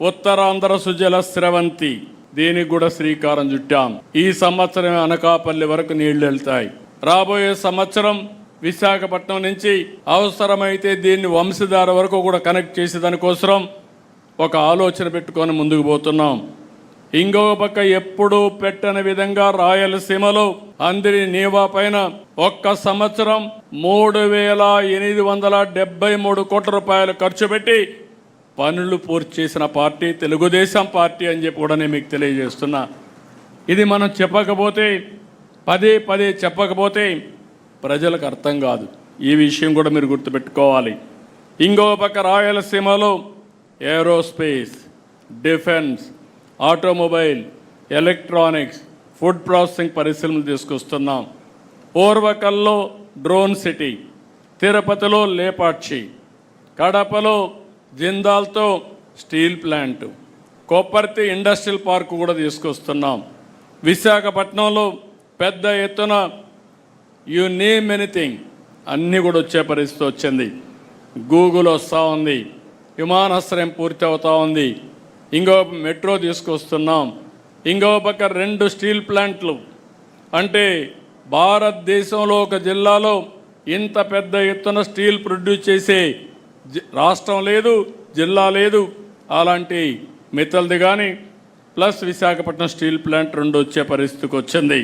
ఉత్తరాంధ్ర సుజల స్రవంతి. దీనికి కూడా శ్రీకారం చుట్టాం. ఈ సంవత్సరం అనకాపల్లి వరకు నీళ్ళు వెళ్తాయి. రాబోయే సంవత్సరం విశాఖపట్నం నుంచి అవసరమైతే దీన్ని వంశధార వరకు కూడా కనెక్ట్ చేసే దానికోసం ఒక ఆలోచన పెట్టుకొని ముందుకు పోతున్నాం. ఇంకొక పక్క ఎప్పుడూ పెట్టని విధంగా రాయలసీమలో అందరి నీవా పైన ఒక్క సంవత్సరం మూడు వేల ఎనిమిది వందల డెబ్బై మూడు కోట్ల రూపాయలు ఖర్చు పెట్టి పనులు పూర్తి చేసిన పార్టీ తెలుగుదేశం పార్టీ అని చెప్పి కూడా నేను మీకు తెలియజేస్తున్నా. ఇది మనం చెప్పకపోతే పదే పదే చెప్పకపోతే ప్రజలకు అర్థం కాదు. ఈ విషయం కూడా మీరు గుర్తుపెట్టుకోవాలి. ఇంకో పక్క రాయలసీమలో aerospace defence automobile electronics food processing పరిశ్రమలు తీసుకొస్తున్నాం. ఓర్వకల్లో డ్రోన్ సిటీ తిరుపతిలో లేపాక్షి కడపలో జిందాల్తో steel plant Kopparthi industrial park కూడా తీసుకొస్తున్నాం. విశాఖపట్నంలో పెద్ద ఎత్తున యు నేమ్ ఎనీథింగ్ అన్నీ కూడా వచ్చే పరిస్థితి వచ్చింది. గూగుల్ వస్తూ ఉంది విమానాశ్రయం పూర్తి అవుతూ ఉంది. ఇంకో మెట్రో తీసుకొస్తున్నాం. ఇంకో పక్క రెండు స్టీల్ ప్లాంట్లు. అంటే భారతదేశంలో ఒక జిల్లాలో ఇంత పెద్ద ఎత్తున స్టీల్ ప్రొడ్యూస్ చేసే రాష్ట్రం లేదు జిల్లా లేదు అలాంటి మిత్తల్ది కానీ ప్లస్ విశాఖపట్నం స్టీల్ ప్లాంట్ రెండు వచ్చే పరిస్థితికి వచ్చింది.